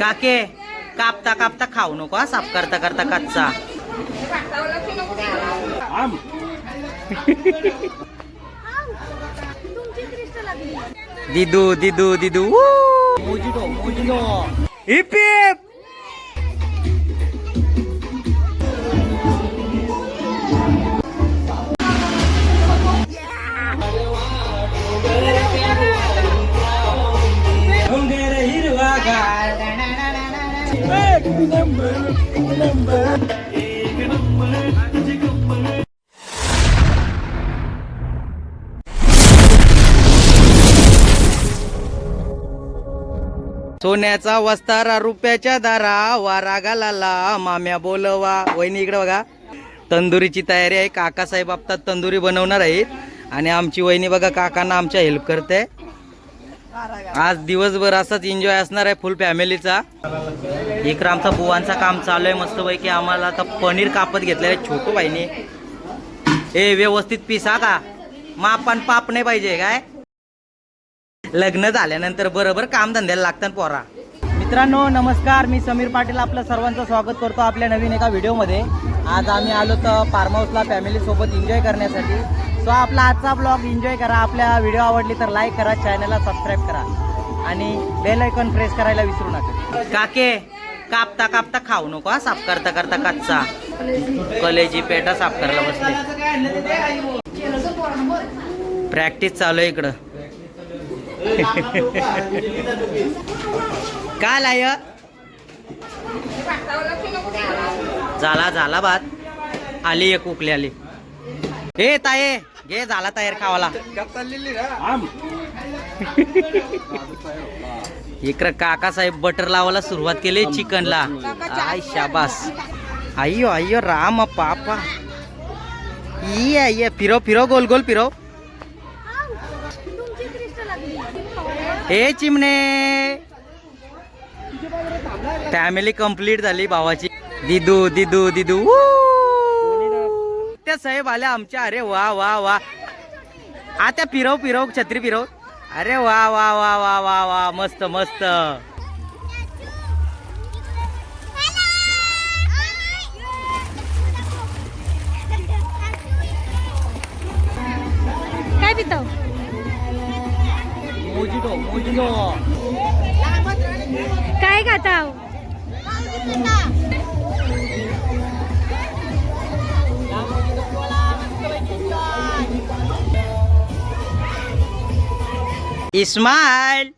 काके कापता कापता खाऊ नको हा साफ करता करता कच्चा. दिदू दिदू दिदू मोजिनो सोन्याचा वस्तारा रुपयाच्या दारा वारा घालाला माम्या बोलवा. वहिनी इकडे बघा. तंदुरीची तयारी आहे. काकासाहेब आपतात तंदुरी बनवणार आहेत. आणि आमची वहिनी बघा काकांना आमच्या हेल्प करते. आज दिवसभर असाच एन्जॉय असणार आहे फुल फॅमिलीचा इकरामचा आमचा बुवांचा काम चालू आहे मस्तपैकी. आम्हाला आता पनीर कापत घेतलेलं आहे छोटू बाईने ए व्यवस्थित पिसा का? मापन पाप नाही पाहिजे काय? लग्न झाल्यानंतर बरोबर काम धंद्याला लागतात पोरा. मित्रांनो नमस्कार. मी समीर पाटील आपलं सर्वांचं स्वागत करतो आपल्या नवीन एका व्हिडिओमध्ये. आज आम्ही आलो तर फार्म हाऊसला फॅमिलीसोबत एन्जॉय करण्यासाठी. सो आपला आजचा ब्लॉग एन्जॉय करा. आपल्या व्हिडिओ आवडली तर लाईक करा चॅनलला सबस्क्राईब करा. आणि बेल आयकॉन प्रेस करायला विसरू नका. काके कापता कापता खाऊ नको हा. साफ करता करता कच्चा. कलेजी पेटा साफ करायला बसले. प्रॅक्टिस चालू आहे इकडं. काय लाय? झाला झाला भात आली एक उकली आली. ए ताये घे झाला तयार खावाला. इकडं काका साहेब बटर लावायला सुरुवात केली चिकनला आय शाबास. अय्यो अय्यो राम पापा. ये ये फिरव फिरव गोल गोल फिरव ए चिमणे. फॅमिली कंप्लीट झाली भावाची. दिदू दिदू दिदू. आत्या साहेब आल्या आमच्या अरे वा वा वा. आता फिरव फिरव छत्री फिरव. अरे वा वा वा वा वा वा मस्त मस्त. इस्माईल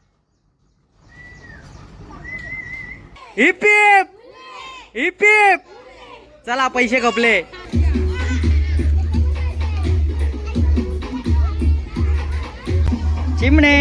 हिप हिप चला पैसे कपले चिमणे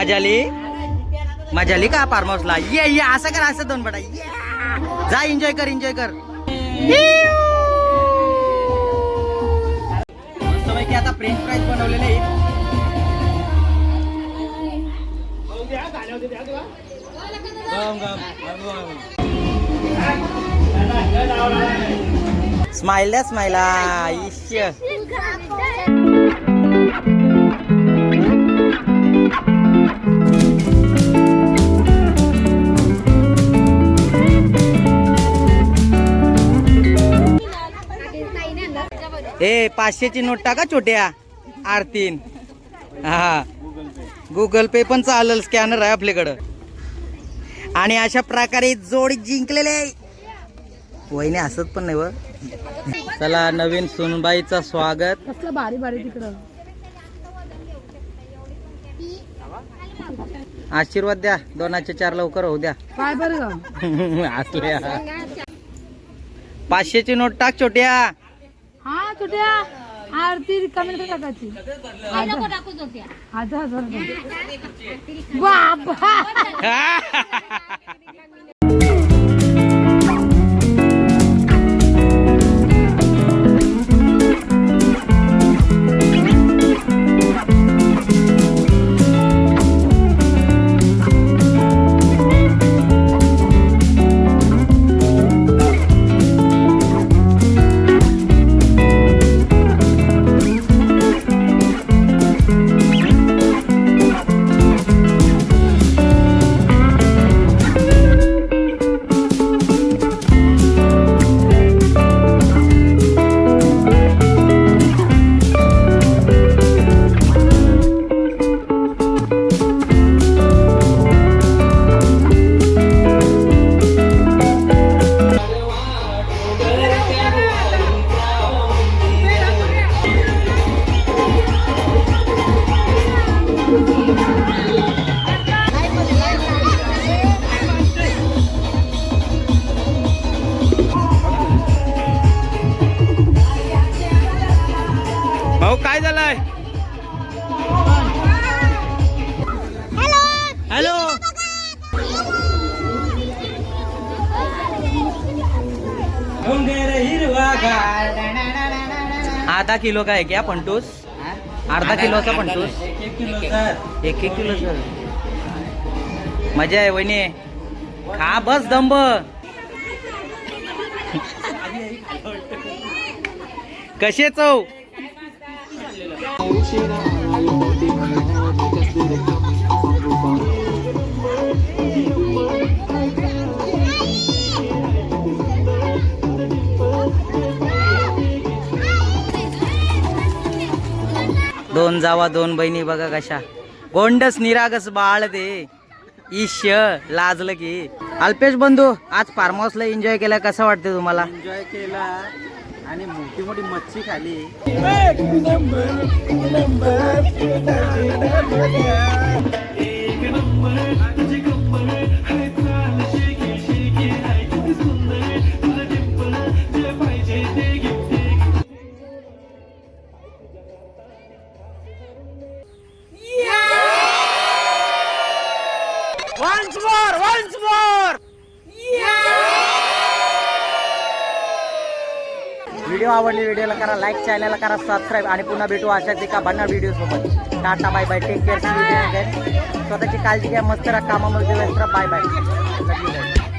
मजा आली मजा आली का फार्म हाऊसला ये ये असं कर असं दोन बडा जा एन्जॉय कर एन्जॉय कर. मस्तपैकी आता फ्रेंच फ्राईज बनवलेले स्माइल स्माईल द्या स्माईला इश्य ए पाचशेची नोट टाका छोट्या. आरतीन. हा. गुगल पे पण चालेल स्कॅनर आहे आपल्याकडं. आणि अशा प्रकारे जोडी जिंकलेले. वहिनी हसत पण नाही व चला नवीन सुनबाईचं स्वागत. कसलं भारी भारी तिकडं. आशीर्वाद द्या दोनाचे चार लवकर होऊ द्या. काय बरं असल्या. पाचशेची नोट टाक छोट्या. हा तुझ्या आरती कमेंट टाकायची. हजार हजार. बाबा. काय झालंय? हॅलो! आधा किलो का आहे क्या पंटूस? अर्धा किलोचा पंटूस? एक एक किलो मजा आहे वहिनी. खा बस दंब कसे चव? दोन जावा दोन बहिणी बघा कशा. गोंडस निरागस बाळ ते. ईश लाजलं की. अल्पेश बंधू आज फार्म हाऊसला एन्जॉय केला कसं वाटतं तुम्हाला? एन्जॉय केला. आणि मोठी मोठी मच्छी खाली. नंबर. व्हिडिओ आवडली व्हिडिओला करा लाईक चॅनलला करा सबस्क्राईब आणि पुन्हा भेटू अशाच एका भन्नाट व्हिडिओसोबत tata bye bye take care स्वतःची काळजी घ्या. मस्त राहा. कामामध्ये व्यस्त राहा. Bye bye